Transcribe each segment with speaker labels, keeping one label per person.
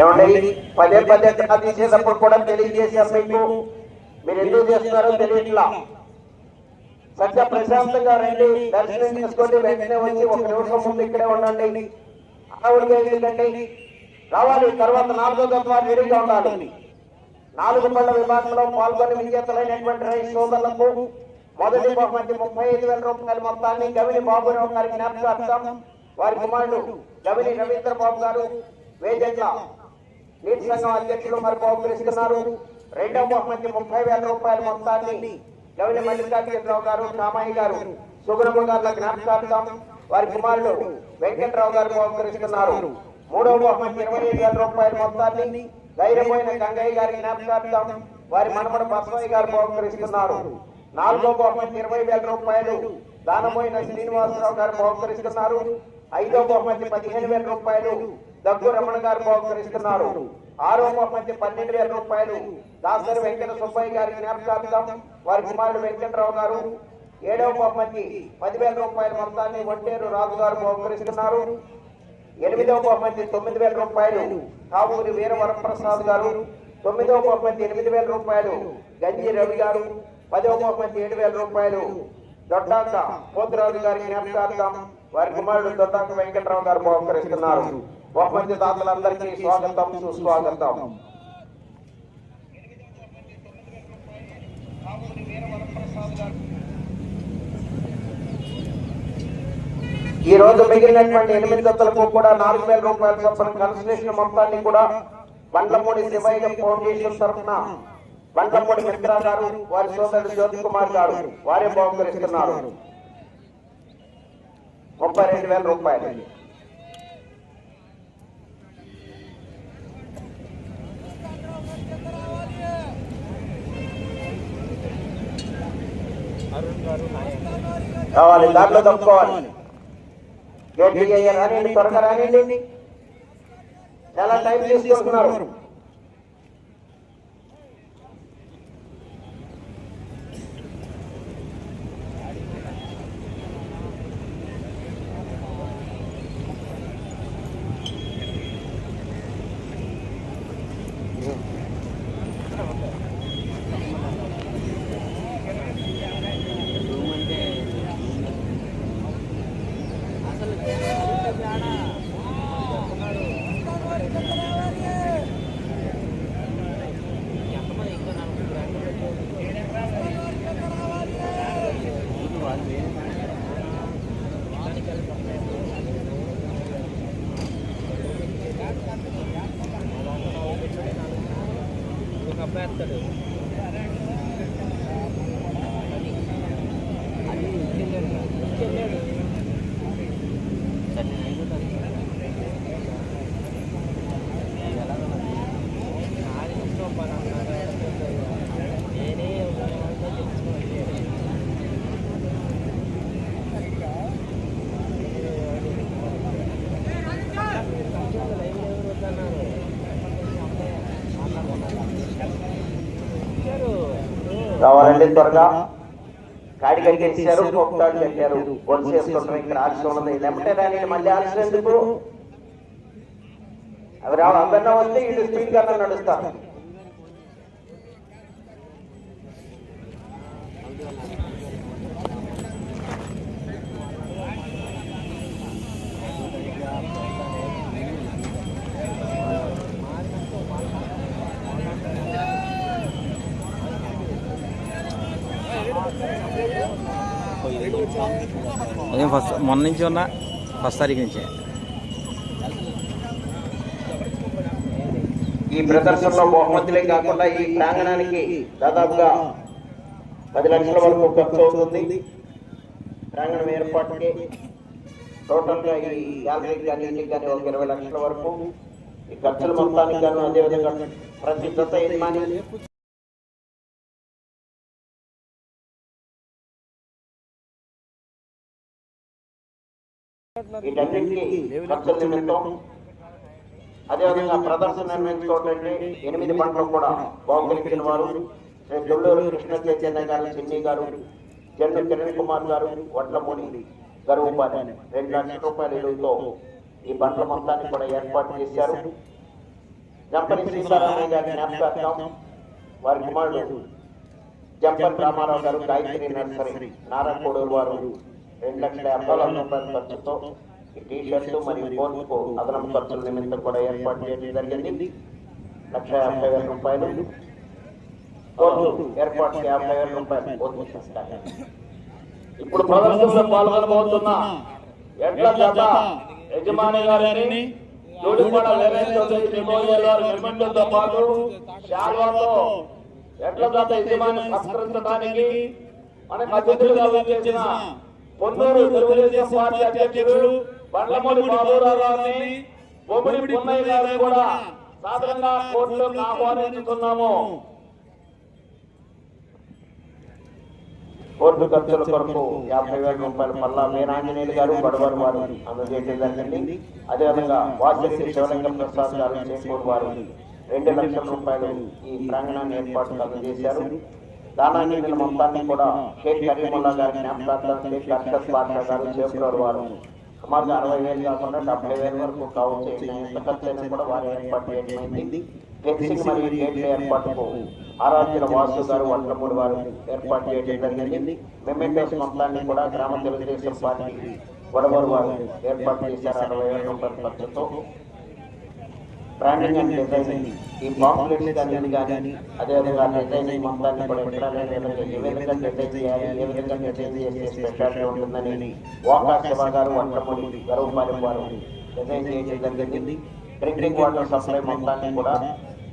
Speaker 1: ఏమండి? పదే పదే తీసేటప్పుడు కూడా తెలియజేశాం మీకు మీరు ఎందుకు చేస్తున్నారో తెలియట్లా. సత్య ప్రశాంతంగా రండి దర్శనం చేసుకోండి వెంటనే వచ్చి ఒక నిమిషం ముందు ఇక్కడే ఉండండి. ఆవిడగా ఎందుకండి రావాలి తర్వాత నాలుగో తత్వాలు విడిగా ఉండాలి. నాలుగు పళ్ళ విభాగంలో పాల్గొని విజేతలైనటువంటి రైతు సోదరులకు మొదటి బహుమతి ముప్పై ఐదు వేల రూపాయల మొత్తాన్ని గవిని బాబురావు గారి జ్ఞాపకార్థం వారి కుమారుడు గవిని రవీంద్ర బాబు గారు వేజెట్ల నీటి సంఘం అధ్యక్షులు మరి బహుకరిస్తున్నారు రెండవ బహుమతి ముప్పై వేల రూపాయల మొత్తాన్ని గవిని మల్లికార్జునరావు గారు కామాయి గారు సుగుణమ్మ గారుల జ్ఞాపకార్థం వారి కుమారుడు వెంకట్రావు గారు బహుకరిస్తున్నారు మూడవ బహుమతి ఇరవై ఐదు వేల రూపాయల మొత్తాన్ని ధైర్యమైన గంగయ్య గారి జ్ఞాపకార్థం వారి మనమడ బసవయ్య గారు బహుకరిస్తున్నారు నాలుగో బహుమతి ఇరవై వేల రూపాయలు దానమైన శ్రీనివాసరావు గారు బహుకరిస్తున్నారు ఐదో బహుమతి పదిహేను వేల రూపాయలు దగ్గు రమణ గారు బహుకరిస్తున్నారు. ఆరో మధ్య పన్నెండు వేల రూపాయలు దాసరి వెంకట సుబ్బయ్య గారి జ్ఞాపకార్థం వారి కుమారుడు వెంకటరావు గారు ఏడవ బహుమతి పదివేల రూపాయల మొత్తాన్ని ఒంటేరు రాజు గారు బహుకరిస్తున్నారు. ఎనిమిదవ బహుమతి తొమ్మిది వేల రూపాయలు కావూరి వీరవరప్రసాద్ గారు తొమ్మిదవ బహుమతి ఎనిమిది వేల రూపాయలు గంజి రవి గారు పదవ బహుమతి ఏడు వేల రూపాయలు దొడ్డాక పోతురాజు గారి జ్ఞాపకార్థం వారి కుమారుడు దొడ్డాక వెంకటరావు గారు బహుకరిస్తున్నారు. బహుమతి దాతలందరికీ స్వాగతం సుస్వాగతం. ఈ రోజు మిగిలినటువంటి ఎనిమిది జతలకు కూడా నాలుగు వేల రూపాయల చొప్పున కన్సలేషన్ మొత్తాన్ని కూడా బండ్లమూడి శివయ్య ఫౌండేషన్ తరఫున బండ్లమూడి మిత్ర గారు వారి సోదరుడు జ్యోతి కుమార్ గారు వారే బహుకరిస్తున్నారు. ముప్పై రెండు వేల రూపాయలు. కావాలి దాంట్లో తప్పుకోవాలి. త్వరగా రానివ్వండి చాలా టైం తీసుకుంటున్నారు method కావాలండి త్వరగా కాడి కట్టేసారు కొట్టాడు కట్టారు. గొలుసు వేసుకుంటారు ఇక్కడ ఆలస్యం ఉన్నది లేకపోతే దాన్ని మళ్ళీ ఆలస్యం ఎందుకు? అవి రావు అందరిలో వస్తే ఇటు స్పీడ్గా నడుస్తారు
Speaker 2: ఉదయం ఫస్ట్ మొన్న నుంచి ఉన్న ఫస్ట్ తారీఖు నుంచి.
Speaker 1: ఈ ప్రదర్శనలో బహుమతులే కాకుండా ఈ ప్రాంగణానికి దాదాపుగా పది లక్షల వరకు ఖర్చు అవుతుంది. ప్రాంగణం ఏర్పాటుకి టోటల్గా ఈ గ్యాలరీకి కానీ ఇంటికి కానీ ఒక ఇరవై లక్షల వరకు ఈ ఖర్చుల మొత్తానికి కానీ అదేవిధంగా ప్రతి జత యజమాని అదేవిధంగా ప్రదర్శన నిర్వహించుకోవటంటే ఎనిమిది పంటలు కూడా బాగుపలికిన వారు శ్రీ దొల్లూరు కృష్ణ చైతన్య గారు చిన్ని గారు జన్ను కిరణ్ కుమార్ గారు వడ్లమూడి గారు ఉపాధి రెండు లక్షల రూపాయల విలువతో ఈ పంటల మొత్తాన్ని కూడా ఏర్పాటు చేశారు. జంపని సీతారామయ్య గారి జ్ఞాపకార్థం వారి కుమారుడు జంపన్ రామారావు గారు గాయత్రి నర్సరీ నారాయణపూడూరు వారు రెండు లక్షల యాభై లక్షల రూపాయల ఖర్చుతో ఈ టీ షర్టు మరియు కోర్టుకు అదనపు ఖర్చుల నిమిత్తం కూడా ఏర్పాటు చేయడం జరిగింది. లక్ష యాభై వేల రూపాయలు. కోర్టు ఏర్పాటుకి యాభై వేల రూపాయలు కోర్టు
Speaker 3: ఇప్పుడు ప్రదర్శనలో పాల్గొనబోతున్న ఎడ్ల జత యజమాని గారిని జోడిపడ వీరేంద్ర చౌదరి మెమోరియల్ వారి హెల్మెట్లతో పాటు శాల్వాతో ఎడ్ల జత యజమాని సత్కరించడానికి మనకు అతిథులుగా వచ్చేసిన పొన్నూరు తెలుగుదేశం పార్టీ అధ్యక్షుడు బండ్లమూడి బాబురావు గారిని బొమ్మిడి పున్నయ్య గారిని కూడా సాధారణంగా కోర్టులోకి ఆహ్వానించుతున్నాము.
Speaker 1: కోర్టు ఖర్చుల కొరకు యాభై వేల రూపాయలు పల్లా వీరాంజనేయులు గారు బడవరు వారు అందజేయడం జరిగింది. అదేవిధంగా వాసిరెడ్డి శివలింగం ప్రసాద్ గారు చేకూరు వారు రెండు లక్షల రూపాయలు ఈ ప్రాంగణాన్ని ఏర్పాటు అందజేశారు దానాన్ని నిన్న మొత్తాన్ని కూడా షేక్ కరీముల్లా గారి జ్ఞాపకార్థం షేక్ అర్షద్ బాషా గారు వారు. సుమారుగా అరవై వేలు కాకుండా డెబ్బై వేల వరకు కావచ్చు. ఎంత కూడా వారి ఏర్పాటు చేయడమైంది ఫెన్సింగ్ మరియు గేట్ల ఏర్పాటుకు ఆరాధ్యుల వాసు గారు వడ్లమూడి వారు ఏర్పాటు చేయడం జరిగింది. మెమెంటోస్ మొత్తాన్ని కూడా గ్రామ తెలుగుదేశం పార్టీ గొడవరు వారు ఏర్పాటు చేశారు అరవై వేల రూపాయల ఖర్చుతో. బ్రాండింగ్ అండ్ డిజైనింగ్ ఈ పాంప్లెట్స్ కానీ కానీ అదేవిధంగా డిజైనింగ్ మొత్తాన్ని కూడా ఎక్కడ లేని విధంగా ఏ విధంగా డిజైన్ చేయాలి ఏ విధంగా డిజైన్ చేసే స్పెషాలిటీ ఉంటుందని వాకా శివ గారు వంటమూడి గర్వపాలెం వారు డిజైన్ చేయడం జరిగింది. డ్రింకింగ్ వాటర్ సప్లై మొత్తాన్ని కూడా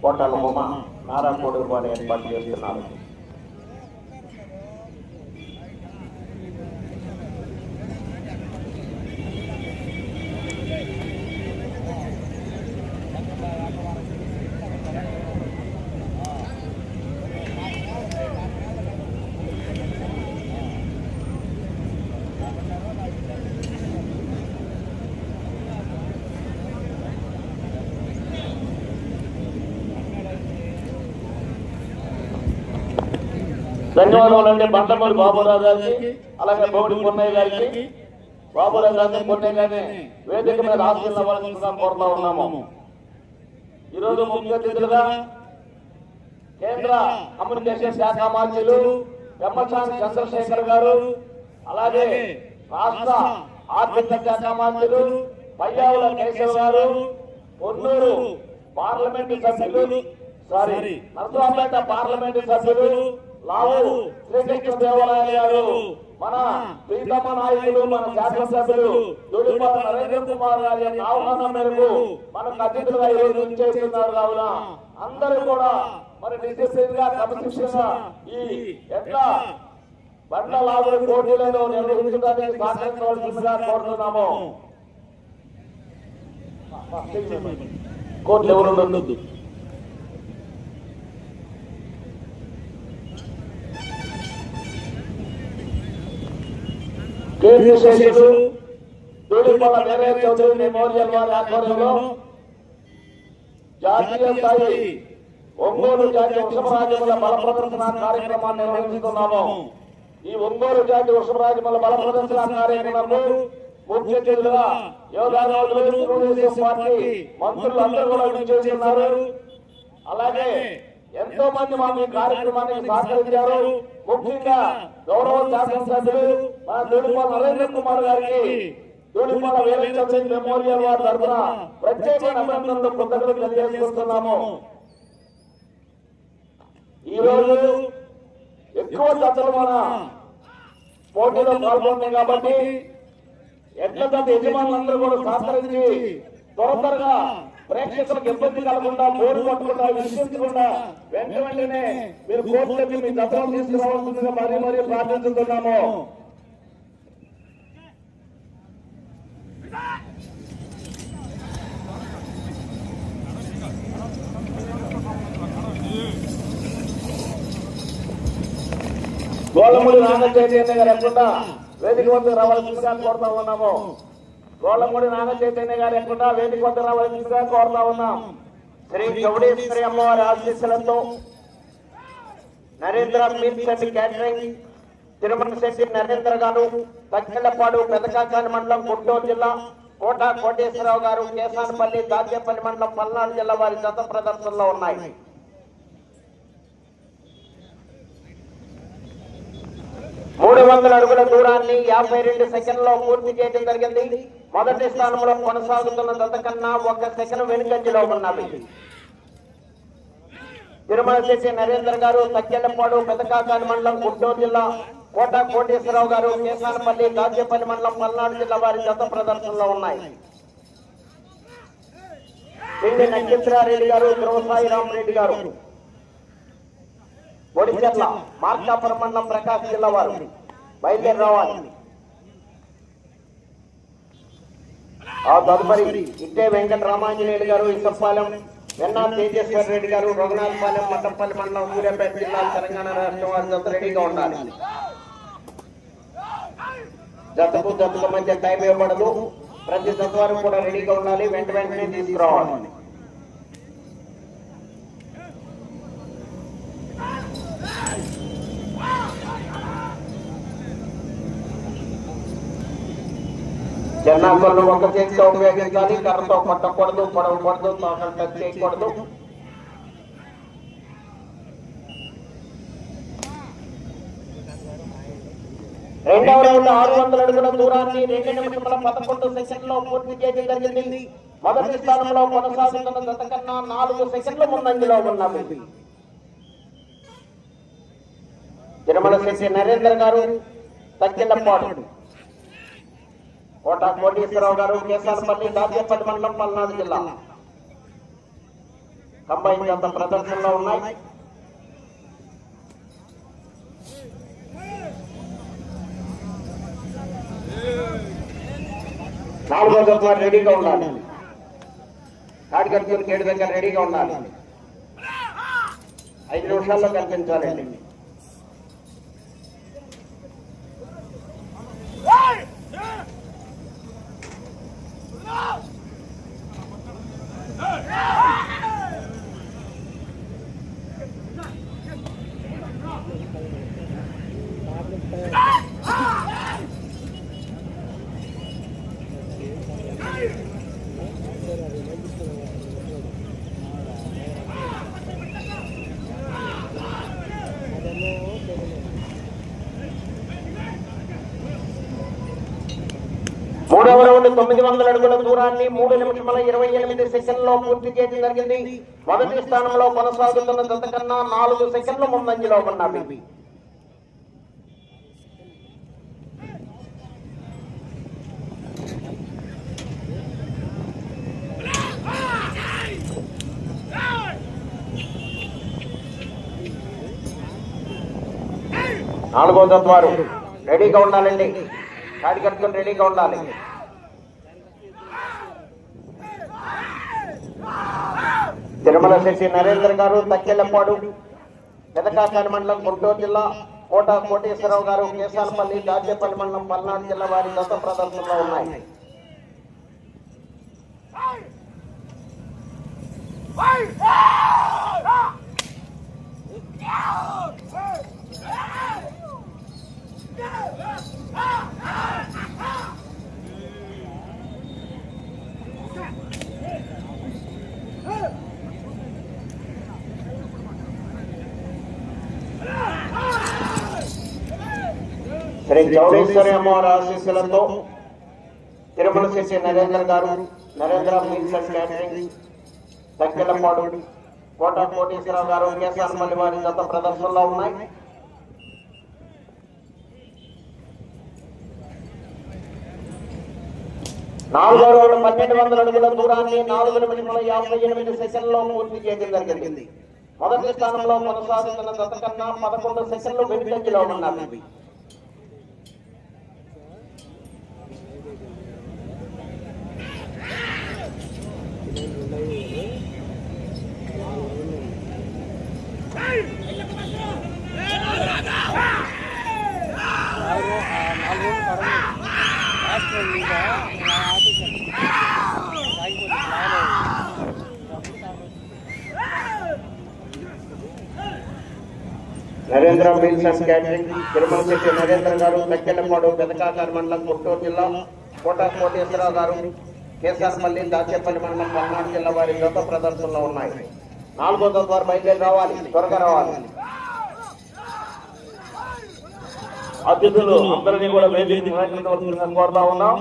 Speaker 1: కోటాల బొమ్మ నారాకోడు వారు ఏర్పాటు చేస్తున్నారు.
Speaker 3: ధన్యవాదాలు అండి. బండమూరి బాబురావు గారికి అలాగే బొమ్మిడి పున్నయ్య గారికి బాబురావు గారిని పున్నయ్య గారిని వేదిక మీద ఆశీర్వదించవలసిందిగా కోరుతా ఉన్నాము. ఈరోజు ముఖ్య అతిథులుగా కేంద్ర కమ్యూనికేషన్ శాఖ మంత్రులు పెమ్మసాని చంద్రశేఖర్ గారు అలాగే రాష్ట్ర ఆర్థిక శాఖ మంత్రులు పయ్యావుల కేశవ్ గారు పొన్నూరు పార్లమెంటు సభ్యులు సారీ నరసరావుపేట పార్లమెంటు సభ్యులు లావు శ్రీకృష్ణ దేవాలయ గారు మన ప్రీతమ నాయకులు మన శాసనసభ్యులు దుడిపాల నరేంద్ర కుమార్ గారి ఆహ్వానం మేరకు మనకు అతిథులుగా ఈ రోజు చేస్తున్నారు కావున అందరూ కూడా మరి డిసిప్లిన్గా క్రమశిక్షణగా ఈ ఎట్లా బండ్ల లాభుల పోటీలను నిర్వహించడానికి సహకరించవలసిందిగా కోరుతున్నాము. ఎవరు ఉండొద్దు? కీర్తిశేషులు దూడిపల్ల వీరయ్య చౌదరి మెమోరియల్ వారి ఆధ్వర్యంలో జాతీయ స్థాయి ఒంగోలు జాతి వృషభరాజముల బల ప్రదర్శన కార్యక్రమాన్ని నిర్వహిస్తున్నాము. ఈ ఒంగోలు జాతి వృషభరాజముల బల ప్రదర్శన కార్యక్రమంలో ముఖ్య అతిథులుగా తెలుగుదేశం పార్టీ మంత్రులు అందరూ కూడా విచ్చేస్తున్నారు అలాగే ఎంతో మంది మాకు ఈ కార్యక్రమానికి సహకరించారు. ముఖ్యంగా గౌరవ శాసనసభ్యులు మన దూడిపాల నరేంద్ర కుమార్ గారికి దూడిపాల వీరచంద్ర మెమోరియల్ వారి తరఫున ప్రత్యేకమైన అభినందనలు కృతజ్ఞతలు తెలియజేస్తున్నాము. ఈ రోజు ఎక్కువ జతలు మన పోటీలో పాల్గొన్నాయి కాబట్టి ఎట్ల జత యజమానులందరూ కూడా సహకరించి త్వర త్వరగా ప్రేక్షకులకు ఇబ్బంది కలగకుండా బోర్డు పట్టకుండా వినిపించకుండా వెంట వెంటనే మీరు కోర్టులకి మీ దత్తలు తీసుకురావాల్సిందిగా మరీ మరీ ప్రార్థించుతున్నాము. గోళముడి నాగ చైతన్య గారు ఎక్కడ వేదిక వద్దకు రావాల్సిందిగా కోరుతా ఉన్నాము. గోళ్ళమూడి నాగ చైతన్య గారు ఎక్కడ వేదిక వద్ద రావాల్సిందిగా కోరుతా ఉన్నాం.
Speaker 1: శ్రీ గౌడేశ్వరి అమ్మవారి ఆశీస్సులతో నరేంద్ర మీట్ శెట్టి క్యాటరింగ్ తిరుమల శెట్టి నరేంద్ర గారు తక్కెళ్ళపాడు పెదకాకాని మండలం గుంటూరు జిల్లా కోట కోటేశ్వరరావు గారు కేసానపల్లి దాచేపల్లి మండలం పల్నాడు జిల్లా వారి జత ప్రదర్శనలో ఉన్నాయి. మూడు వందల అడుగుల దూరాన్ని యాభై రెండు సెకండ్లో పూర్తి చేయడం జరిగింది. మొదటి స్థానంలో కొనసాగుతున్న జత ఒక సెకండ్ వెనుకంజలో ఉన్నది. తిరుమల చేసే నరేందర్ గారు తక్కెళ్ళపాడు పెదకాకాని మండలం గుంటూరు జిల్లా కోట కోటేశ్వరరావు గారు కేసానపల్లి గాజేపల్లి మండలం పల్నాడు జిల్లా వారి జత ప్రదర్శనలో ఉన్నాయి. పిండి నక్షత్రారెడ్డి గారు ధ్రువసాయి రామరెడ్డి గారు. బొడిచెర్ల మార్కాపురం మండలం ప్రకాశం జిల్లా వారు. బయలుదేరి రావాలి. ఆ తదుపరి ఇట్టే వెంకట రామాంజనేయులు గారు ఇసంపాలెం వెన్నా తేజేశ్వర రెడ్డి గారు రఘునాథపాలెం మట్టంపల్లి మండలం సూర్యాపేట జిల్లా తెలంగాణ రాష్ట్రం వారి జత రెడీగా ఉండాలి. జతకు జతకు మధ్య టైం ఇవ్వబడదు. ప్రతి జత వారు కూడా రెడీగా ఉండాలి. వెంట వెంటనే తీసుకురావాలి. జనాభాలో ఒక చేతితో ఉపయోగించాలి కర్రతో కొట్టకూడదు పొడవకూడదు తోకలు టచ్ చేయకూడదు. రెండవ రౌండ్ ఆరు వందల అడుగుల దూరాన్ని రెండు నిమిషముల పదకొండు సెకండ్లో పూర్తి చేయడం జరిగింది. మొదటి స్థానంలో కొనసాగుతున్న గత కన్నా నాలుగు సెకండ్ల ముందంజలో ఉన్నవి తిరుమల శెట్టి నరేందర్ గారు తగ్గిన పాటు కోట కోటేశ్వరరావు గారు కేసారపల్లి దాచేపల్లి మండలం పల్నాడు జిల్లా. కంబైన్ అంత ప్రదర్శనలో ఉన్నాయి. నాలుగో జత రెడీగా ఉండాలి. కాడి కట్టుకుని ఏడు దగ్గర రెడీగా ఉండాలి. ఐదు నిమిషాల్లో కనిపించాలండి. తొమ్మిది వందల అడుగుల దూరాన్ని మూడు నిమిషముల ఇరవై ఎనిమిది సెకండ్లో పూర్తి చేయడం జరిగింది. మొదటి స్థానంలో కొనసాగుతున్న జత నాలుగు సెకండ్ల ముందంజలో ఉన్నవి. నాలుగో జత వారు రెడీగా ఉండాలండి. కాడి కట్టుకుని రెడీగా ఉండాలి. తిరుమల శెట్టి నరేంద్ర గారు తక్కెళ్ళపాడు పెదకాకాని మండలం గుంటూరు జిల్లా కోట కోటేశ్వరరావు గారు కేశాలపల్లి దాచేపల్లి మండలం పల్నాడు జిల్లా వారి దశ ప్రదర్శనలో ఉన్నాయి. శ్రీ చౌడేశ్వరి అమ్మవారి ఆశీస్సులతో తిరుమల శెట్టి నరేంద్ర గారు Narendra meals and catering Dagarapadu Kota Koteswararao గారు కేసానపల్లి వారి గత ప్రదర్శనలో ఉన్నాయి నాలుగో రోజు పన్నెండు వందల అడుగుల దూరాన్ని నాలుగు నిమిషముల యాభై ఎనిమిది సెకండ్లో పూర్తి చేయడం జరిగింది. మొదటి స్థానంలో కొనసాగుతున్న గత కన్నా పదకొండు సెకండ్లు వెనుకంజలో ఉన్నవి. Narendra meals and catering Tirumala Shetty Narendra గారు తక్కెళ్ళపాడు పెదకాకారు మండలం గుంటూరు జిల్లా కోట కోటేశ్వరరావు గారు కేసరపల్లి దాచేపల్లి మండలం పల్నాడు జిల్లా వారి గత ప్రదర్శనలో ఉన్నాయి. నాలుగో దశ వారు బయలుదేరి రావాలి త్వరగా రావాలి.
Speaker 3: అతిథులు అందరినీ కూడా వేదిక కోరుతా ఉన్నాం.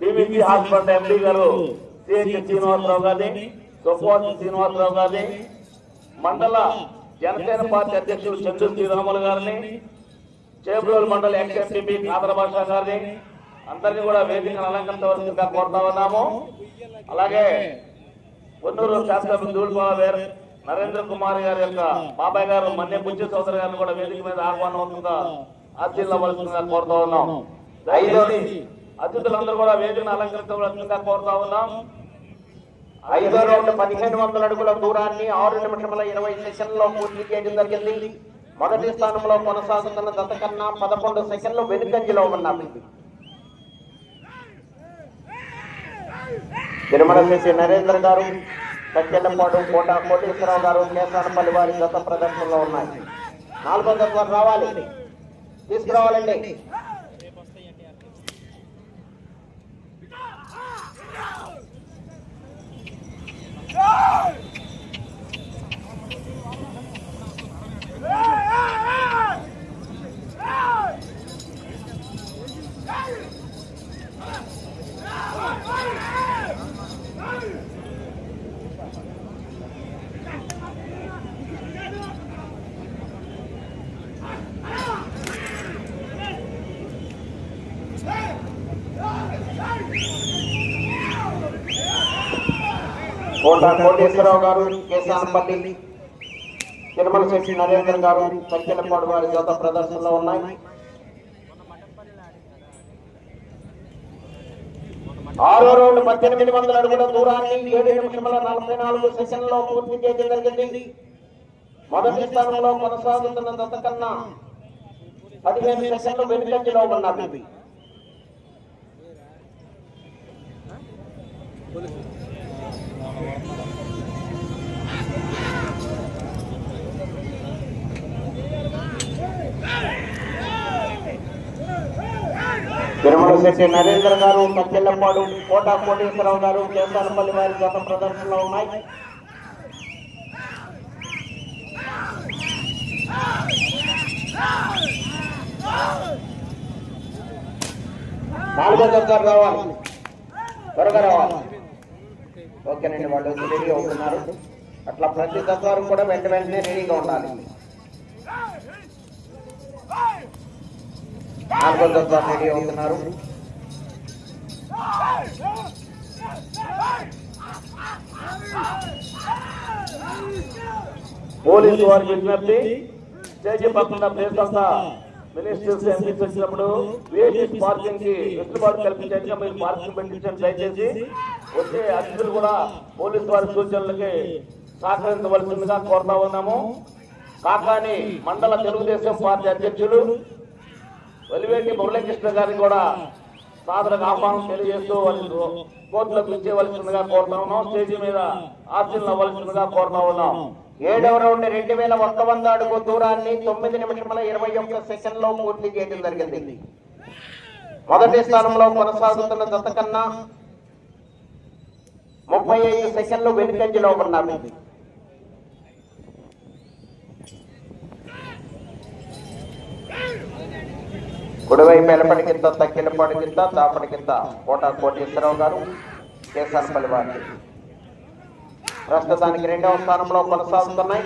Speaker 3: టీవీపీ హాస్పిటల్ ఎండీ గారు సిహెచ్ శ్రీనివాసరావు గారిని సుభాష్ శ్రీనివాసరావు గారిని మండల జనసేన పార్టీ అధ్యక్షులు చంద్రు శ్రీరాములు గారిని చేబ్రోల్ మండల ఎక్స్ఎంపీ కాదర భాష గారిని అందరినీ కూడా వేదికను అలంకరించవలసిందిగా కోరుతా ఉన్నాము. అలాగే పొన్నూరు శాసనసభ్యులు దూడిపాల నరేంద్ర కుమార్ గారి యొక్క బాబాయ్ గారు మన్య పుంజ సోదరు గారిని కూడా వేదిక మీద ఆహ్వానం అవుతుందా అర్జీలవలసిందిగా కోరుతా ఉన్నాం. ఐదో అతిథులందరూ కూడా వేదికను అలంకరించవలసిందిగా కోరుతా ఉన్నాం.
Speaker 1: ఐదో రౌండ్ పదిహేను వందల అడుగుల దూరాన్ని ఆరు నిమిషముల ఇరవై సెషన్లో పూర్తి చేయడం జరిగింది. మొదటి స్థానంలో కొనసాగుతున్న దత కన్నా పదకొండు సెకండ్లు వెనుకంజలో ఉన్నాయి తిరుమల చేసి నరేంద్ర గారు కచ్చెల్లపాడు కోట కోటేశ్వరరావు గారు కేసానపల్లి వారి గత ప్రదర్శనలో ఉన్నాయి. నాలుగో దశ రావాలండి రావాలి. తీసుకురావాలండి. Power! కోట కోటేశ్వరరావు గారు కేసానపల్లి తిరుమల శెట్టి నరేంద్ర గారు చక్కెలపాడు వారి జత ప్రదర్శనలో ఉన్నాయి. ఆరో రౌండ్ పద్దెనిమిది వందల అడుగుల దూరాన్ని ఏడు నిమిషముల నలభై నాలుగు సెషన్లో పూర్తి చేయడం జరిగింది. మొదటి స్థానంలో కొనసాగుతున్న దత కన్నా పదిహేను సెషన్లు వెనుకంజలో ఉన్నవి తిరుమల శెట్టి నరేంద్ర గారు కచ్చెల్లపాడు కోట కోటేశ్వరరావు గారు కేసానపల్లి వారి గత ప్రదర్శనలో ఉన్నాయి. నాలుగో దశ రావాలి. త్వరగా రావాలి. ఓకేనండి వాళ్ళు రెడీ అవుతున్నారు అట్లా ప్రతి దశవారు కూడా వెంట వెంటనే రెడీగా ఉండాలి. నాలుగో దశ రెడీ అవుతున్నారు.
Speaker 3: పోలీసు వారికి విజ్ఞప్తి స్టేజ్ పక్కన ప్లేస్ అంతా మినిస్టర్స్ ఎంపీస్ వచ్చినప్పుడు వేసి పార్కింగ్కి వెసులుబాటు కల్పించేట్టుగా మీరు పార్కింగ్ పెట్టించండి దయచేసి వచ్చే అతిథులు కూడా పోలీసు వారి సూచనలకి సహకరించవలసిందిగా కోరుతా ఉన్నాము. కాకాని మండల తెలుగుదేశం పార్టీ అధ్యక్షులు వెలివేటి మురళీకృష్ణ గారిని కూడా సాదరకు ఆహ్వానం తెలియజేస్తూ వాళ్ళు కోర్టులకు ఇచ్చేవలసిందిగా కోరుతా ఉన్నాం. స్టేజీ మీద ఆశీర్లు అవ్వాల్సిందిగా కోరుతా ఉన్నాం.
Speaker 1: ఏడవ రౌండ్ రెండు వేల ఒక్క వంద అడుగు దూరాన్ని తొమ్మిది నిమిషముల ఇరవై ఒక్క సెకండ్లో పూర్తి చేయడం జరిగింది. మొదటి స్థానంలో కొనసాగుతున్న జత కన్నా ముప్పై ఐదు సెకండ్లు వెనుకంజలో ఉన్నాయి కుడివైపు ఎలపటి కింద తక్కిలపాటి కింద తాపడి కింద. కోట కోటేశ్వరరావు గారు కేసానపల్లి వారి. ప్రస్తుతానికి రెండవ స్థానంలో కొనసాగుతున్నాయి.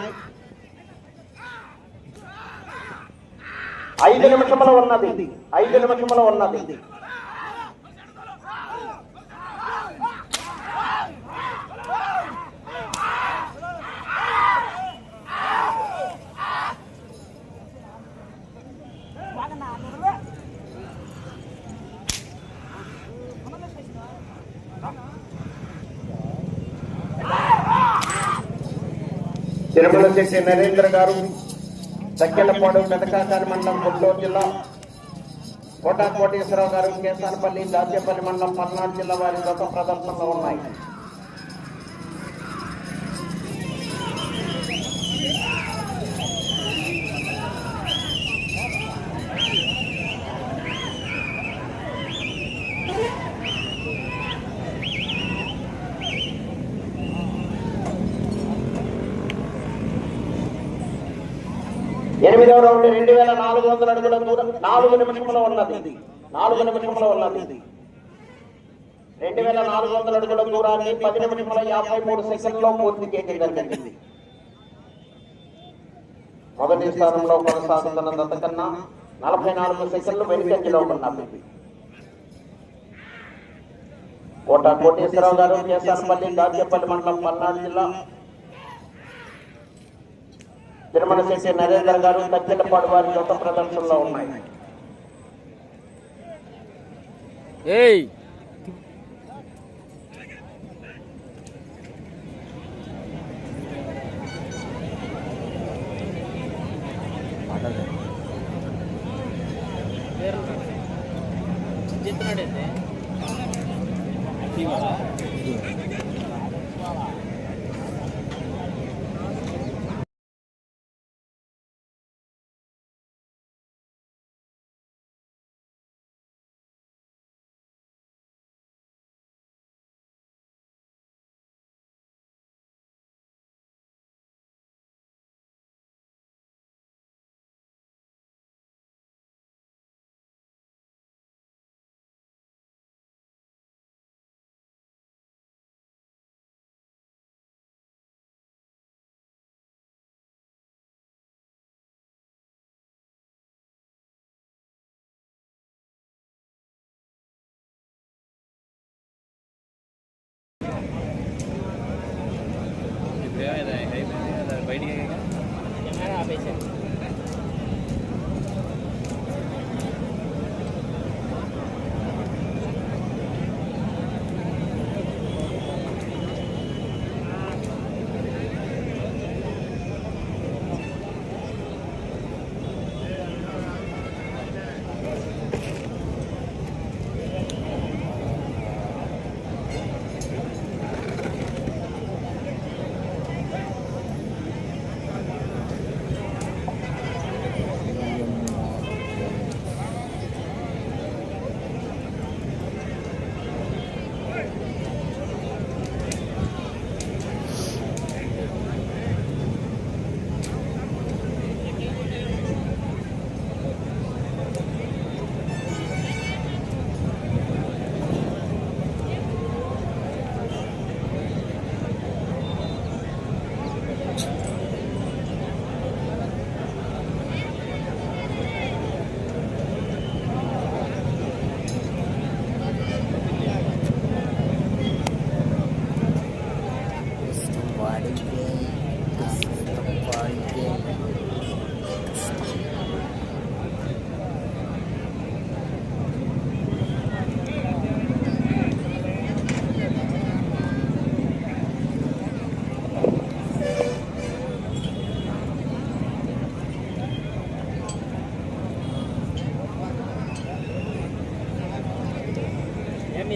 Speaker 1: ఐదు నిమిషముల ఉన్నది. ఐదు నిమిషముల ఉన్నది. తిరుమల శెట్టి నరేంద్ర గారు దక్కెలపాడు మెదకాకారి మండలం గుంటూరు జిల్లా కోటా కోటేశ్వరరావు గారు కేసానపల్లి దాచేపల్లి మండలం పల్నాడు జిల్లా వారి గత ప్రదర్శనలో ఉన్నాయి. రౌండ్ రెండు వేల నాలుగు వందల అడుగుల దూరం నాలుగు నిమిషంలో ఉన్నది. నాలుగు నిమిషంలో ఉన్నది. రెండు వేల నాలుగు వందల అడుగుల దూరాన్ని పది నిమిషంలో యాభై మూడు సెకండ్లో పూర్తి చేయడం జరిగింది. మొదటి స్థానంలో కొనసాగుతున్న దత్తకన్నా నలభై నాలుగు సెకండ్లు వెనుకంజలో ఉన్నది. కోట కోటేశ్వరరావు గారు కేసారపల్లి దాచేపల్లి మండలం పల్నాడు జిల్లా తిరుమల శెట్టి నరేందర్ గారు తక్కిలపాడు వారి జత ప్రదర్శనలో ఉన్నాయి.
Speaker 2: ఏయ్!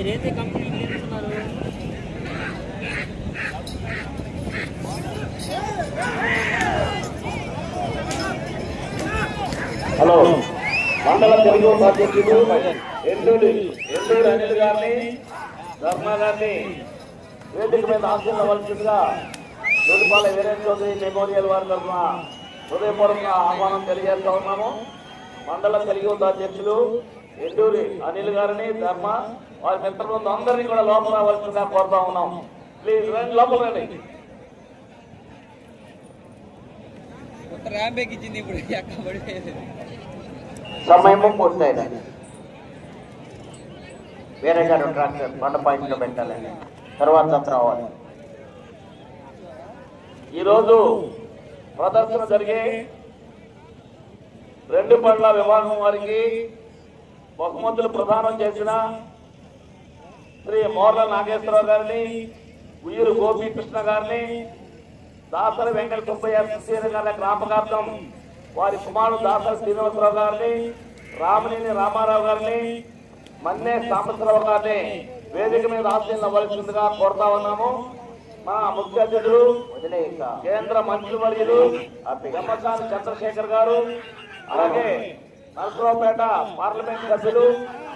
Speaker 2: మీరైతే కంపెనీ నేర్చుకున్నారు
Speaker 3: హలో. మండల తెలుగు అధ్యక్షుడు ఎండూరి ఎండూరి అనిల్ గారిని ధర్మ గారిని వేదిక మీద ఆశీర్వవలసిందిగా తొలిపాల వీరేంద్ర చౌదరి మెమోరియల్ వారి తరఫున హృదయపూర్వక ఆహ్వానం తెలియజేస్తా ఉన్నాము. మండల తెలుగు అధ్యక్షులు ఎండూరి అనిల్ గారిని ధర్మ వారి మిత్రులు అందరినీ కూడా లోపల రావాల్సిందిగా కోరుతా ఉన్నాం. ప్లీజ్ రండి లోపల రండి.
Speaker 1: సమయము పూర్తయింది. వేరే గారు ట్రాక్టర్ పంట పాయింట్లో పెట్టాలని తర్వాత రావాలి.
Speaker 3: ఈరోజు ప్రదర్శన జరిగే రెండు పండ్ల విభాగం వారికి బహుమతులు ప్రదానం చేసిన శ్రీ మోర్ల నాగేశ్వరరావు గారిని ఉయ్యూరు గోపీకృష్ణ గారిని దాసరి వెంకట సుబ్బయ్య సుశీల గారి జ్ఞాపకార్థం వారి కుమారుడు దాసరి శ్రీనివాసరావు గారిని రామనేని రామారావు గారిని మన్నే సాంబశ్వరరావు గారిని వేదిక మీద ఆశీర్వదించవలసిందిగా కోరుతా ఉన్నాము. మా ముఖ్య అతిథులు కేంద్ర మంత్రివర్యులు వెమ్మసాని చంద్రశేఖర్ గారు అలాగే నరసరావుపేట పార్లమెంట్ సభ్యులు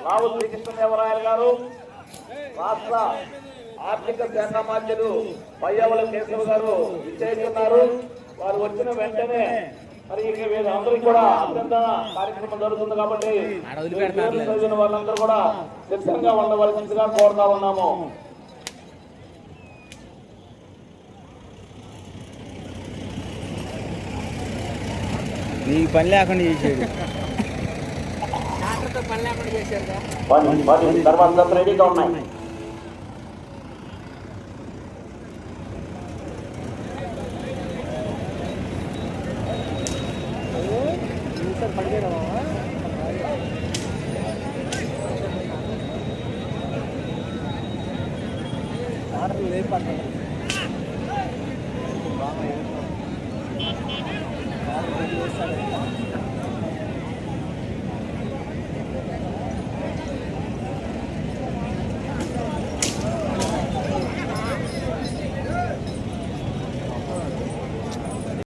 Speaker 3: రావు శ్రీకృష్ణదేవరాయలు గారు రాష్ట్ర ఆర్థిక శాఖ మంత్రులు పయ్యవల కేశవ్ గారు విచ్చేస్తున్నారు. వారు వచ్చిన వెంటనే మరి ఇక వీళ్ళందరికీ కూడా అభ్యర్థన కార్యక్రమం జరుగుతుంది కాబట్టి చదివిన వాళ్ళందరూ కూడా సిద్ధంగా ఉండవలసిందిగా కోరుతా ఉన్నాము.
Speaker 2: నీకు పని లేకుండా డాక్టర్తో పని లేకుండా చేశారు
Speaker 3: తర్వాత రెడీగా ఉన్నాయి.